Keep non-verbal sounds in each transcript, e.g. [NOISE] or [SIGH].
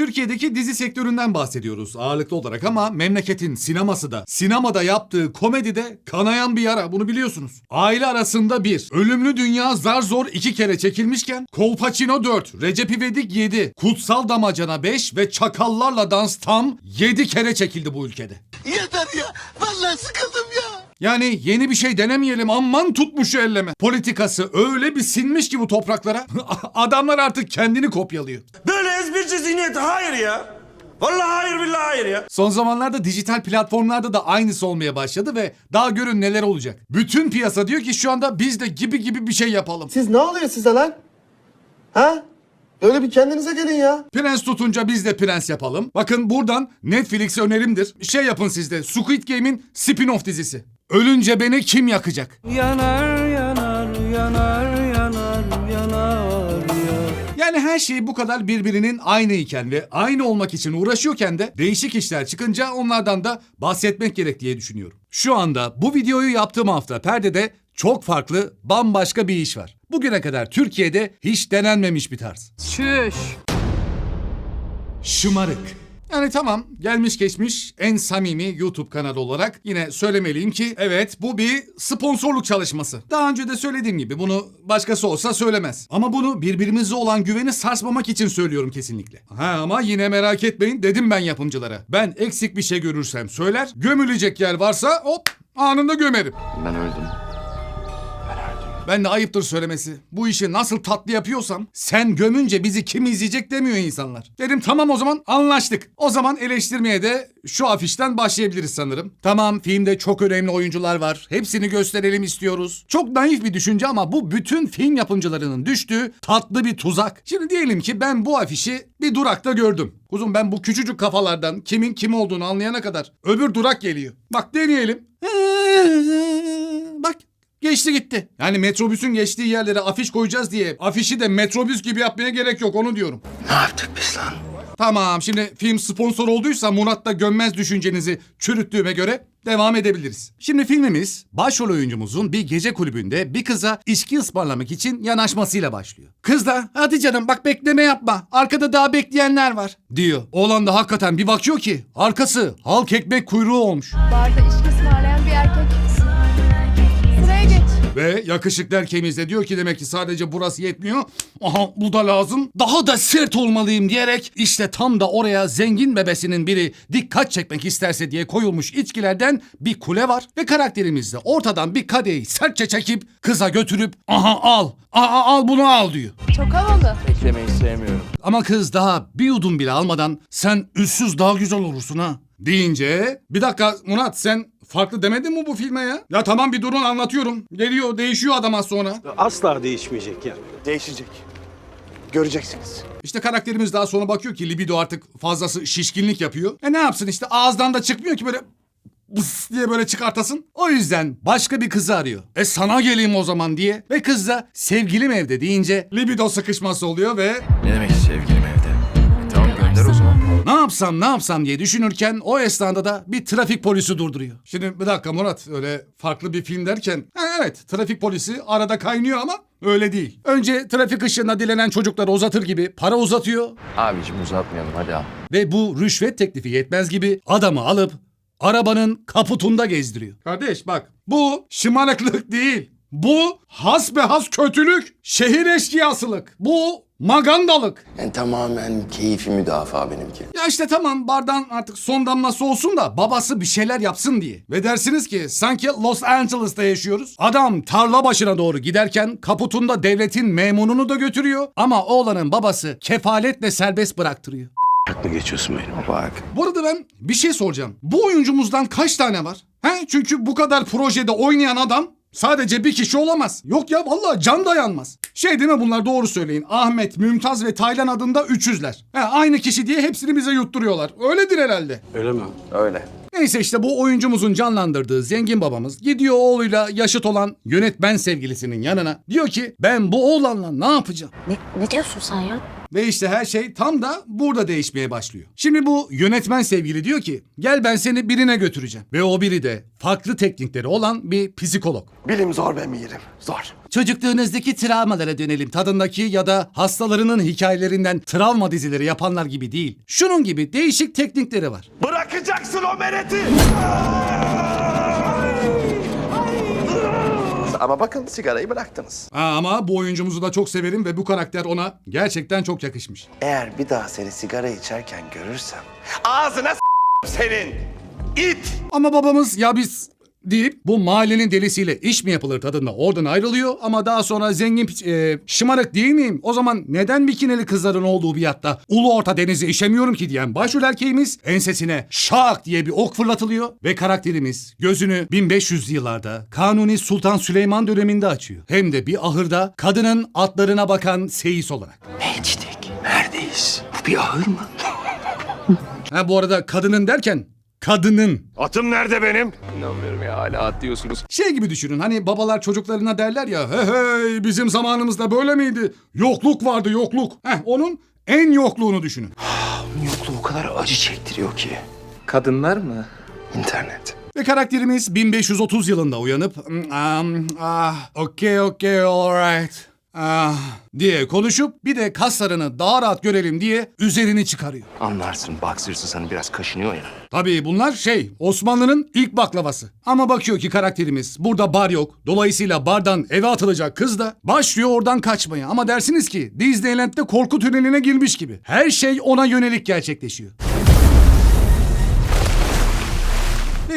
Türkiye'deki dizi sektöründen bahsediyoruz ağırlıklı olarak ama memleketin sineması da, sinemada yaptığı komedide kanayan bir yara bunu biliyorsunuz. Aile arasında bir, Ölümlü Dünya zar zor iki kere çekilmişken Kolpaçino 4, Recep İvedik 7, Kutsal Damacana 5 ve Çakallarla Dans tam 7 kere çekildi bu ülkede. Yeter ya. Vallahi sıkıldım ya. Yani yeni bir şey denemeyelim aman tutmuş elleme. Politikası öyle bir sinmiş ki bu topraklara. [LAUGHS] Adamlar artık kendini kopyalıyor. Böyle ezberci zihniyeti hayır ya. Vallahi hayır billahi hayır ya. Son zamanlarda dijital platformlarda da aynısı olmaya başladı ve daha görün neler olacak. Bütün piyasa diyor ki şu anda biz de gibi gibi bir şey yapalım. Siz ne oluyor size lan? Ha? Böyle bir kendinize gelin ya. Prens tutunca biz de prens yapalım. Bakın buradan Netflix önerimdir. Şey yapın siz de Squid Game'in spin-off dizisi. Ölünce beni kim yakacak? Yanar yanar yanar her şey bu kadar birbirinin aynı iken ve aynı olmak için uğraşıyorken de değişik işler çıkınca onlardan da bahsetmek gerek diye düşünüyorum. Şu anda bu videoyu yaptığım hafta perdede çok farklı, bambaşka bir iş var. Bugüne kadar Türkiye'de hiç denenmemiş bir tarz. Çüş. Şımarık. Yani tamam gelmiş geçmiş en samimi YouTube kanalı olarak yine söylemeliyim ki evet bu bir sponsorluk çalışması. Daha önce de söylediğim gibi bunu başkası olsa söylemez. Ama bunu birbirimize olan güveni sarsmamak için söylüyorum kesinlikle. Ha ama yine merak etmeyin dedim ben yapımcılara. Ben eksik bir şey görürsem söyler, gömülecek yer varsa hop anında gömerim. Ben öldüm. Ben de ayıptır söylemesi. Bu işi nasıl tatlı yapıyorsam sen gömünce bizi kim izleyecek demiyor insanlar. Dedim tamam o zaman anlaştık. O zaman eleştirmeye de şu afişten başlayabiliriz sanırım. Tamam filmde çok önemli oyuncular var. Hepsini gösterelim istiyoruz. Çok naif bir düşünce ama bu bütün film yapımcılarının düştüğü tatlı bir tuzak. Şimdi diyelim ki ben bu afişi bir durakta gördüm. Kuzum ben bu küçücük kafalardan kimin kim olduğunu anlayana kadar öbür durak geliyor. Bak deneyelim. Bak Geçti gitti. Yani metrobüsün geçtiği yerlere afiş koyacağız diye afişi de metrobüs gibi yapmaya gerek yok onu diyorum. Ne yaptık biz lan? Tamam şimdi film sponsor olduysa Murat da gömmez düşüncenizi çürüttüğüme göre devam edebiliriz. Şimdi filmimiz başrol oyuncumuzun bir gece kulübünde bir kıza içki ısmarlamak için yanaşmasıyla başlıyor. Kız da hadi canım bak bekleme yapma arkada daha bekleyenler var diyor. Oğlan da hakikaten bir bakıyor ki arkası halk ekmek kuyruğu olmuş. Barda Ve yakışıklı erkeğimiz de diyor ki demek ki sadece burası yetmiyor. Aha bu da lazım. Daha da sert olmalıyım diyerek işte tam da oraya zengin bebesinin biri dikkat çekmek isterse diye koyulmuş içkilerden bir kule var. Ve karakterimiz de ortadan bir kadehi sertçe çekip kıza götürüp aha al, aha al bunu al diyor. Çok havalı. Beklemeyi sevmiyorum. Ama kız daha bir yudum bile almadan sen üstsüz daha güzel olursun ha deyince bir dakika Murat sen farklı demedin mi bu filme ya? Ya tamam bir durun anlatıyorum. Geliyor değişiyor adam az sonra. Asla değişmeyecek yani. Değişecek. Göreceksiniz. İşte karakterimiz daha sonra bakıyor ki libido artık fazlası şişkinlik yapıyor. E ne yapsın işte ağızdan da çıkmıyor ki böyle bıs diye böyle çıkartasın. O yüzden başka bir kızı arıyor. E sana geleyim o zaman diye. Ve kız da sevgilim evde deyince libido sıkışması oluyor ve Ne demek sevgilim yapsam ne yapsam diye düşünürken o esnada da bir trafik polisi durduruyor. Şimdi bir dakika Murat öyle farklı bir film derken ha, evet trafik polisi arada kaynıyor ama öyle değil. Önce trafik ışığında dilenen çocukları uzatır gibi para uzatıyor. Abicim uzatmayalım hadi al. Ve bu rüşvet teklifi yetmez gibi adamı alıp arabanın kaputunda gezdiriyor. Kardeş bak bu şımarıklık değil. Bu hasbehas kötülük, şehir eşkıyasılık. Bu magandalık. Yani tamamen keyfi müdafaa benimki. Ya işte tamam bardağın artık son damlası olsun da babası bir şeyler yapsın diye. Ve dersiniz ki sanki Los Angeles'ta yaşıyoruz. Adam tarla başına doğru giderken kaputunda devletin memurunu da götürüyor. Ama oğlanın babası kefaletle serbest bıraktırıyor. Haklı geçiyorsun benim. Bak. Bu arada ben bir şey soracağım. Bu oyuncumuzdan kaç tane var? He? Çünkü bu kadar projede oynayan adam sadece bir kişi olamaz. Yok ya vallahi can dayanmaz. Şey değil mi bunlar doğru söyleyin. Ahmet, Mümtaz ve Taylan adında üçüzler. He, aynı kişi diye hepsini bize yutturuyorlar. Öyledir herhalde. Öyle mi? Öyle. Neyse işte bu oyuncumuzun canlandırdığı zengin babamız gidiyor oğluyla yaşıt olan yönetmen sevgilisinin yanına. Diyor ki ben bu oğlanla ne yapacağım? Ne, ne diyorsun sen ya? Ve işte her şey tam da burada değişmeye başlıyor. Şimdi bu yönetmen sevgili diyor ki gel ben seni birine götüreceğim. Ve o biri de farklı teknikleri olan bir psikolog. Bilim zor be mirim. Zor. Çocukluğunuzdaki travmalara dönelim tadındaki ya da hastalarının hikayelerinden travma dizileri yapanlar gibi değil. Şunun gibi değişik teknikleri var. Bırakacaksın o mereti. Ama bakın sigarayı bıraktınız. Ha, ama bu oyuncumuzu da çok severim ve bu karakter ona gerçekten çok yakışmış. Eğer bir daha seni sigara içerken görürsem ağzına s- senin. İt. Ama babamız ya biz deyip bu mahallenin delisiyle iş mi yapılır tadında oradan ayrılıyor ama daha sonra zengin piç- e, şımarık değil miyim? O zaman neden bikineli kızların olduğu bir yatta ulu orta denize işemiyorum ki diyen başrol erkeğimiz ensesine şak diye bir ok fırlatılıyor ve karakterimiz gözünü 1500 yıllarda Kanuni Sultan Süleyman döneminde açıyor. Hem de bir ahırda kadının atlarına bakan seyis olarak. Mecdik. Neredeyiz? Bu bir ahır mı? Ha bu arada kadının derken kadının Atım nerede benim? İnanmıyorum ya hala atlıyorsunuz. Şey gibi düşünün hani babalar çocuklarına derler ya hey hey bizim zamanımızda böyle miydi? Yokluk vardı yokluk. Heh onun en yokluğunu düşünün. Yokluğu o kadar acı çektiriyor ki. Kadınlar mı? İnternet. Ve karakterimiz 1530 yılında uyanıp "Hmm, um, ah, okey okey alright ah, diye konuşup bir de kaslarını daha rahat görelim diye üzerini çıkarıyor. Anlarsın boxer'sı sana biraz kaşınıyor ya. Tabii bunlar şey Osmanlı'nın ilk baklavası. Ama bakıyor ki karakterimiz burada bar yok. Dolayısıyla bardan eve atılacak kız da başlıyor oradan kaçmaya. Ama dersiniz ki Disneyland'de korku tüneline girmiş gibi. Her şey ona yönelik gerçekleşiyor.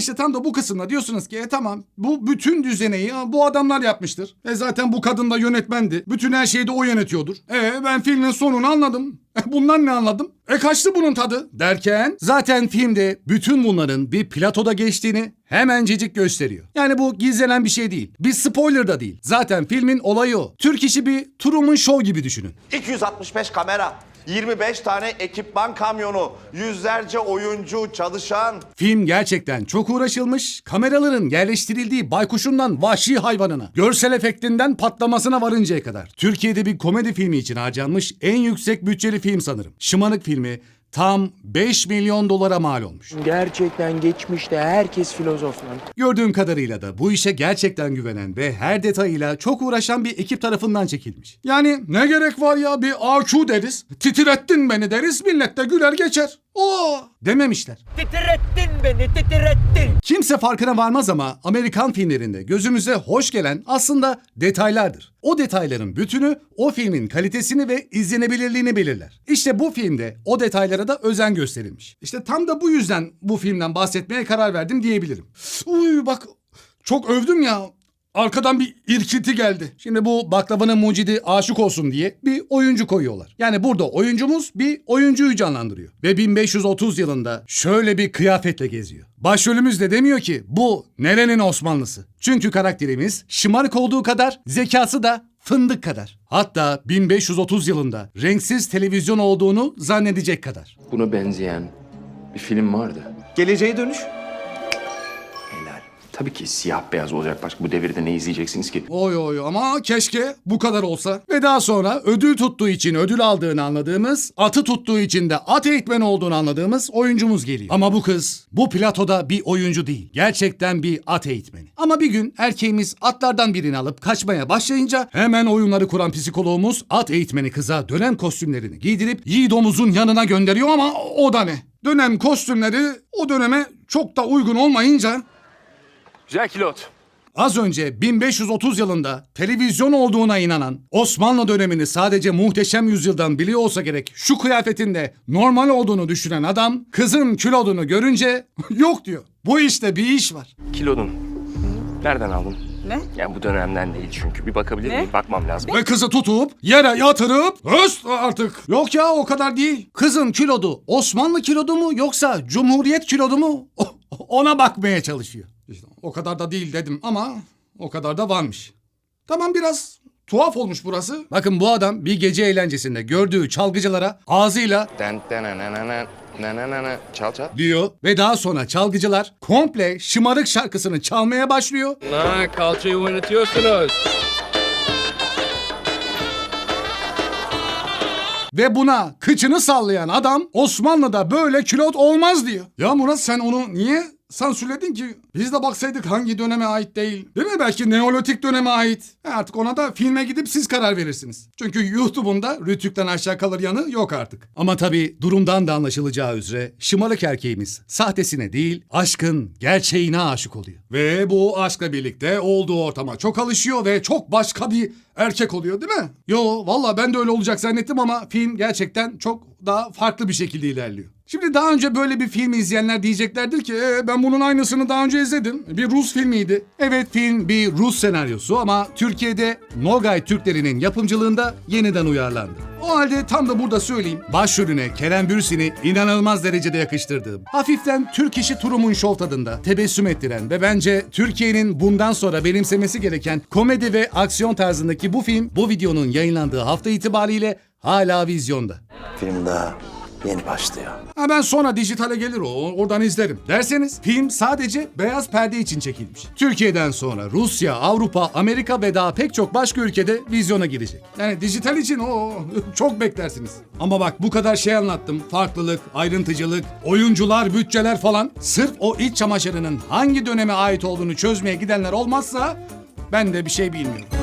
İşte tam da bu kısımda diyorsunuz ki e tamam bu bütün düzeneyi bu adamlar yapmıştır. E zaten bu kadın da yönetmendi. Bütün her şeyi de o yönetiyordur. E ben filmin sonunu anladım. E bundan ne anladım? E kaçtı bunun tadı derken zaten filmde bütün bunların bir platoda geçtiğini hemencecik gösteriyor. Yani bu gizlenen bir şey değil. Bir spoiler da değil. Zaten filmin olayı o. Türk işi bir Truman Show gibi düşünün. 265 kamera, 25 tane ekipman kamyonu, yüzlerce oyuncu, çalışan. Film gerçekten çok uğraşılmış. Kameraların yerleştirildiği baykuşundan vahşi hayvanına, görsel efektinden patlamasına varıncaya kadar. Türkiye'de bir komedi filmi için harcanmış en yüksek bütçeli film sanırım. Şımanık filmi tam 5 milyon dolara mal olmuş. Gerçekten geçmişte herkes filozof lan. Gördüğüm kadarıyla da bu işe gerçekten güvenen ve her detayıyla çok uğraşan bir ekip tarafından çekilmiş. Yani ne gerek var ya bir AQ deriz, titrettin beni deriz, millet de güler geçer. Oo dememişler. Titrettin beni titrettin. Kimse farkına varmaz ama Amerikan filmlerinde gözümüze hoş gelen aslında detaylardır. O detayların bütünü o filmin kalitesini ve izlenebilirliğini belirler. İşte bu filmde o detaylara da özen gösterilmiş. İşte tam da bu yüzden bu filmden bahsetmeye karar verdim diyebilirim. Uy bak çok övdüm ya. Arkadan bir irkilti geldi. Şimdi bu baklavanın mucidi aşık olsun diye bir oyuncu koyuyorlar. Yani burada oyuncumuz bir oyuncuyu canlandırıyor. Ve 1530 yılında şöyle bir kıyafetle geziyor. Başrolümüz de demiyor ki bu nerenin Osmanlısı. Çünkü karakterimiz şımarık olduğu kadar zekası da fındık kadar. Hatta 1530 yılında renksiz televizyon olduğunu zannedecek kadar. Buna benzeyen bir film vardı. Geleceğe dönüş. Tabii ki siyah beyaz olacak. Başka bu devirde ne izleyeceksiniz ki? Oy oy ama keşke bu kadar olsa. Ve daha sonra ödül tuttuğu için ödül aldığını anladığımız, atı tuttuğu için de at eğitmeni olduğunu anladığımız oyuncumuz geliyor. Ama bu kız bu platoda bir oyuncu değil. Gerçekten bir at eğitmeni. Ama bir gün erkeğimiz atlardan birini alıp kaçmaya başlayınca hemen oyunları kuran psikoloğumuz at eğitmeni kıza dönem kostümlerini giydirip Yiğidomuzun yanına gönderiyor ama o da ne? Dönem kostümleri o döneme çok da uygun olmayınca Jack Lot. Az önce 1530 yılında televizyon olduğuna inanan, Osmanlı dönemini sadece muhteşem yüzyıldan biliyor olsa gerek şu kıyafetinde normal olduğunu düşünen adam kızın kilodunu görünce [LAUGHS] yok diyor. Bu işte bir iş var. Kilodun. Nereden aldın? Ne? Yani bu dönemden değil çünkü. Bir bakabilir Ne? miyim? Bakmam lazım. Ve kızı tutup yere yatırıp öst artık. Yok ya o kadar değil. Kızın kilodu Osmanlı kilodu mu yoksa Cumhuriyet kilodu mu? [LAUGHS] Ona bakmaya çalışıyor. İşte o kadar da değil dedim ama o kadar da varmış. Tamam biraz tuhaf olmuş burası. Bakın bu adam bir gece eğlencesinde gördüğü çalgıcılara ağzıyla Den, denenenen. Ne ne ne ne. Çal çal. diyor ve daha sonra çalgıcılar komple şımarık şarkısını çalmaya başlıyor. Ha kalçayı oynatıyorsunuz. Ve buna kıçını sallayan adam Osmanlı'da böyle külot olmaz diyor. Ya Murat sen onu niye sansürledin ki? Biz de baksaydık hangi döneme ait değil. Değil mi? Belki Neolitik döneme ait. E artık ona da filme gidip siz karar verirsiniz. Çünkü YouTube'un da Rütük'ten aşağı kalır yanı yok artık. Ama tabii durumdan da anlaşılacağı üzere şımarık erkeğimiz sahtesine değil aşkın gerçeğine aşık oluyor. Ve bu aşkla birlikte olduğu ortama çok alışıyor ve çok başka bir erkek oluyor değil mi? Yo valla ben de öyle olacak zannettim ama film gerçekten çok daha farklı bir şekilde ilerliyor. Şimdi daha önce böyle bir film izleyenler diyeceklerdir ki "Ee, ben bunun aynısını daha izledim. Bir Rus filmiydi. Evet film bir Rus senaryosu ama Türkiye'de Nogay Türklerinin yapımcılığında yeniden uyarlandı. O halde tam da burada söyleyeyim. Başrolüne Kerem Bürsin'i inanılmaz derecede yakıştırdığım, hafiften Türk işi Turum'un şov tadında tebessüm ettiren ve bence Türkiye'nin bundan sonra benimsemesi gereken komedi ve aksiyon tarzındaki bu film bu videonun yayınlandığı hafta itibariyle hala vizyonda. Film daha yeni başlıyor. Ha ben sonra dijitale gelir o, oradan izlerim. Derseniz film sadece beyaz perde için çekilmiş. Türkiye'den sonra Rusya, Avrupa, Amerika ve daha pek çok başka ülkede vizyona girecek. Yani dijital için o çok beklersiniz. Ama bak bu kadar şey anlattım. Farklılık, ayrıntıcılık, oyuncular, bütçeler falan. Sırf o iç çamaşırının hangi döneme ait olduğunu çözmeye gidenler olmazsa ben de bir şey bilmiyorum.